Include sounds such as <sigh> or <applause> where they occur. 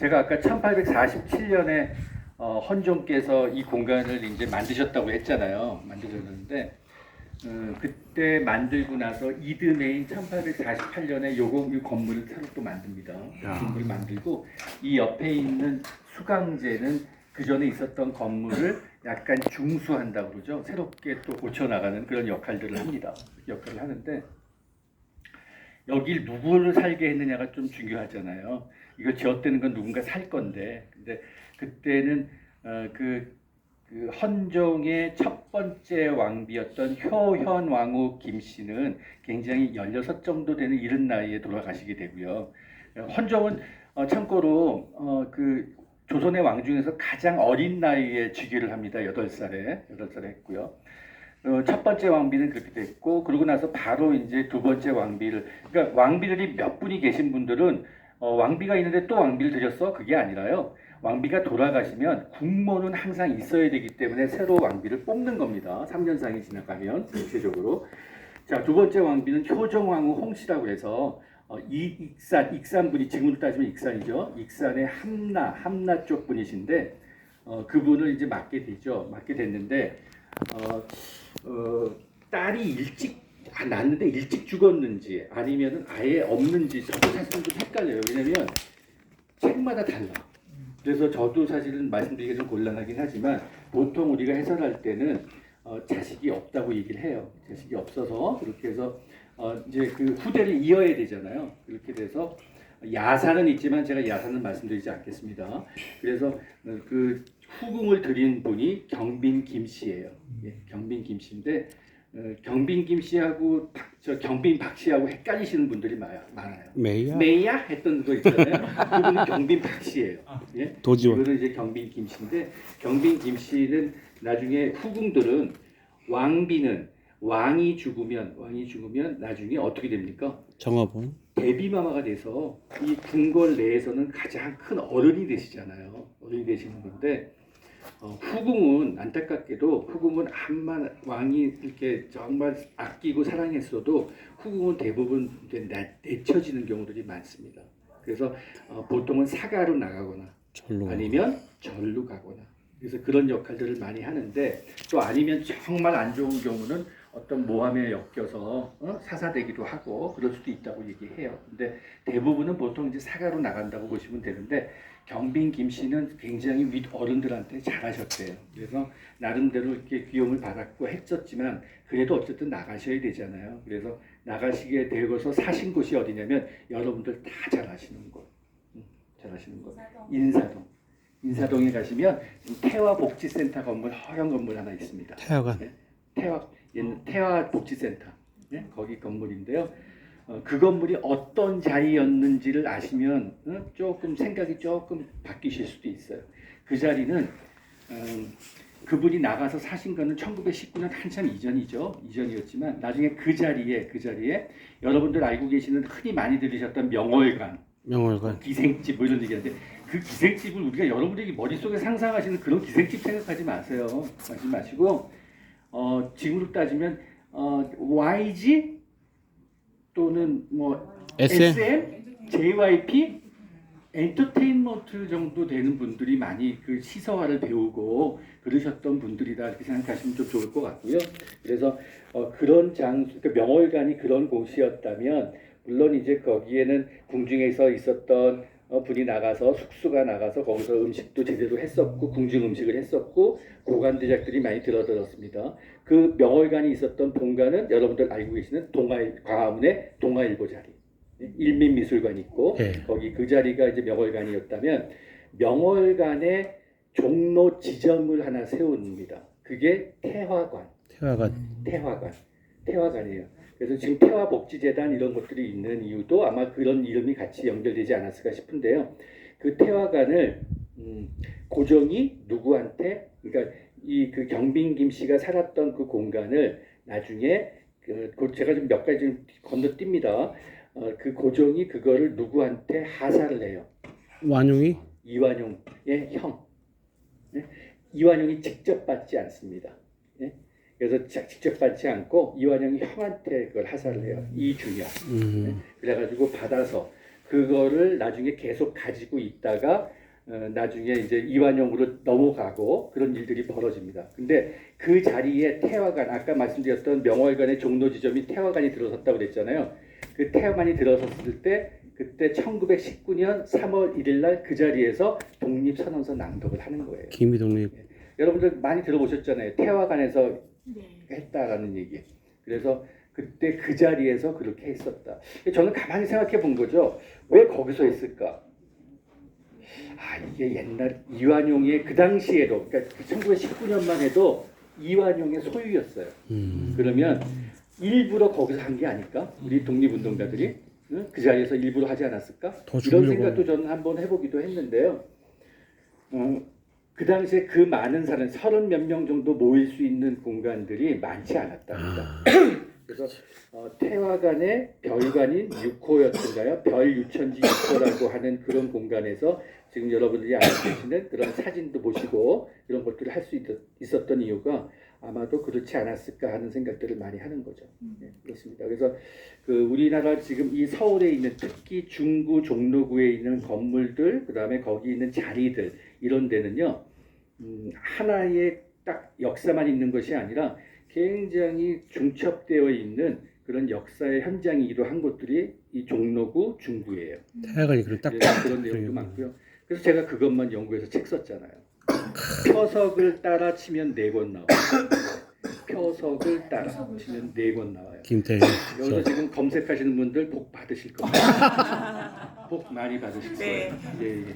제가 아까 1847년에 어, 헌종께서 이 공간을 이제 만드셨다고 했잖아요. 만드셨는데 어, 그때 만들고 나서 이듬해인 1848년에 요거 이 건물을 새로 또 만듭니다. 야. 건물을 만들고 이 옆에 있는 수강제는 그 전에 있었던 건물을 약간 중수한다고 그러죠. 새롭게 또 고쳐 나가는 그런 역할들을 합니다. 역할을 하는데 여길 누구를 살게 했느냐가 좀 중요하잖아요. 이거 지었다는 건 누군가 살 건데, 근데 그때는 어, 그, 그 헌종의 첫 번째 왕비였던 효현 왕후 김 씨는 굉장히 16 정도 되는 이른 나이에 돌아가시게 되고요. 어, 헌종은 어, 참고로 어, 그 조선의 왕 중에서 가장 어린 나이에 즉위를 합니다. 8살에 8살에 했고요. 어, 첫 번째 왕비는 그렇게 됐고 그러고 나서 바로 이제 두 번째 왕비를 그러니까 왕비들이 몇 분이 계신 분들은 어, 왕비가 있는데 또 왕비를 드렸어? 그게 아니라요. 왕비가 돌아가시면 국모는 항상 있어야 되기 때문에 새로 왕비를 뽑는 겁니다. 3년상이 지나가면 전체적으로. 자두 번째 왕비는 효정왕후 홍씨라고 해서 어, 이 익산 익산분이 지금으로 따지면 익산이죠. 익산의 함나 함나 쪽 분이신데 어, 그분을 이제 맡게 되죠. 맡게 됐는데 어, 어, 딸이 일찍 아, 낳는데 일찍 죽었는지 아니면은 아예 없는지 저도 사실은 좀 헷갈려요. 왜냐면 책마다 달라. 그래서 저도 사실은 말씀드리기 좀 곤란하긴 하지만 보통 우리가 해설할 때는 어, 자식이 없다고 얘기를 해요. 자식이 없어서 그렇게 해서 어, 이제 그 후대를 이어야 되잖아요. 그렇게 돼서 야사는 있지만 제가 야사는 말씀드리지 않겠습니다. 그래서 어, 그 후궁을 드린 분이 경빈 김 씨예요. 예, 경빈 김 씨인데 어, 경빈 김 씨하고 박, 저 경빈 박 씨하고 헷갈리시는 분들이 많아요. 많아요. 메이야? 메이야 했던 거 있잖아요. 그분은 경빈 박 씨예요. 예? 도지원. 이거는 이제 경빈 김 씨인데 경빈 김 씨는 나중에 후궁들은 왕비는 왕이 죽으면 왕이 죽으면 나중에 어떻게 됩니까? 정업은 데뷔마마가 돼서 이 궁궐 내에서는 가장 큰 어른이 되시잖아요. 어른이 되시는 건데 어, 후궁은 안타깝게도 후궁은 암만 왕이 이렇게 정말 아끼고 사랑했어도 후궁은 대부분 이제 내, 내쳐지는 경우들이 많습니다. 그래서 어, 보통은 사가로 나가거나 절로 아니면 절로 가거나 그래서 그런 역할들을 많이 하는데 또 아니면 정말 안 좋은 경우는 어떤 모함에 엮여서 어? 사사되기도 하고 그럴 수도 있다고 얘기해요. 근데 대부분은 보통 이제 사가로 나간다고 보시면 되는데 경빈 김 씨는 굉장히 윗 어른들한테 잘하셨대요. 그래서 나름대로 이렇게 귀여움을 받았고 했었지만 그래도 어쨌든 나가셔야 되잖아요. 그래서 나가시게 되고서 사신 곳이 어디냐면 여러분들 다잘 아시는 곳, 음, 잘 아시는 곳. 인사동. 인사동에 가시면 태화복지센터 건물 허연 건물 하나 있습니다. 태화관 태화 옛 태화 복지센터 네? 거기 건물인데요. 어, 그 건물이 어떤 자리였는지를 아시면 어, 조금 생각이 조금 바뀌실 수도 있어요. 그 자리는 음, 그분이 나가서 사신 거는 1919년 한참 이전이죠. 이전이었지만 나중에 그 자리에 그 자리에 여러분들 알고 계시는 흔히 많이 들으셨던 명월관 명월관 기생집 뭐 이런 얘기하는데 그 기생집을 우리가 여러분들이 머릿속에 상상하시는 그런 기생집 생각하지 마세요. 하지 마시고 어, 지금으로 따지면 어, YG 또는 뭐 SM? JYP 엔터테인먼트 정도 되는 분들이 많이 그 시서화를 배우고 그러셨던 분들이다 이렇게 생각하시면 좀 좋을 것 같고요. 그래서 어, 그런 장소, 그 명월관이 그런 곳이었다면 물론 이제 거기에는 궁중에서 있었던 어, 분이 나가서 숙수가 나가서 거기서 음식도 제대로 했었고 궁중 음식을 했었고 고관대작들이 많이 들어들었습니다. 그 명월관이 있었던 본관은 여러분들 알고 계시는 동아일 광화문의 동아일보 자리 일민미술관 있고 예. 거기 그 자리가 이제 명월관이었다면 명월관에 종로 지점을 하나 세웁니다. 그게 태화관. 태화관 태화관, 태화관이에요. 그래서 지금 태화복지재단 이런 것들이 있는 이유도 아마 그런 이름이 같이 연결되지 않았을까 싶은데요. 그 태화관을 음, 고종이 누구한테 그러니까 이 그 경빈 김 씨가 살았던 그 공간을 나중에 그, 그 제가 좀 몇 가지 좀 건너뜁니다. 어, 그 고종이 그거를 누구한테 하사를 해요. 완용이 이완용의 형. 예? 이완용이 직접 받지 않습니다. 예? 그래서 자- 직접 받지 않고 이완용이 형한테 그걸 하사를 해요. 이준현. 음, 그래가지고 받아서 그거를 나중에 계속 가지고 있다가 어, 나중에 이제 이완용으로 넘어가고 그런 일들이 벌어집니다. 근데 그 자리에 태화관 아까 말씀드렸던 명월관의 종로 지점이 태화관이 들어섰다고 그랬잖아요. 그 태화관이 들어섰을 때 그때 1919년 3월 1일 날 그 자리에서 독립선언서 낭독을 하는 거예요. 김희동님 여러분들 많이 들어보셨잖아요. 태화관에서 네. 했다라는 얘기. 그래서 그때 그 자리에서 그렇게 했었다. 저는 가만히 생각해 본 거죠. 왜 거기서 했을까? 아 이게 옛날 이완용의 그 당시에도 그러니까 1919년만 해도 이완용의 소유였어요. 음. 그러면 일부러 거기서 한 게 아닐까? 우리 독립운동가들이 응? 그 자리에서 일부러 하지 않았을까? 더 이런 생각도 저는 한번 해보기도 했는데요. 어, 그 당시에 그 많은 사람 서른 몇 명 정도 모일 수 있는 공간들이 많지 않았답니다. 아, <clears throat> 그래서 어, 태화관의 별관인 6호였던가요? 별 유천지 6호라고 하는 그런 공간에서 지금 여러분들이 알고 계시는 그런 사진도 보시고 이런 것들을 할 수 있었던 이유가 아마도 그렇지 않았을까 하는 생각들을 많이 하는 거죠. 네, 그렇습니다. 그래서 그 우리나라 지금 이 서울에 있는 특히 중구 종로구에 있는 건물들 그다음에 거기 있는 자리들 이런 데는요 음, 하나의 딱 역사만 있는 것이 아니라 굉장히 중첩되어 있는 그런 역사의 현장이기도 한 곳들이 이 종로구 중구예요. 태양이 그럼 딱 그래서 그런 내용도. 많고요. 그래서 제가 그것만 연구해서 책 썼잖아요. 표석을 따라 치면 네 권 나와요. 표석을 따라 치면 네 권 나와요. 김태희 여기서 저 지금 검색하시는 분들 복 받으실 겁니다. <laughs> 복 많이 받으실 네. 거예요. 예, 예.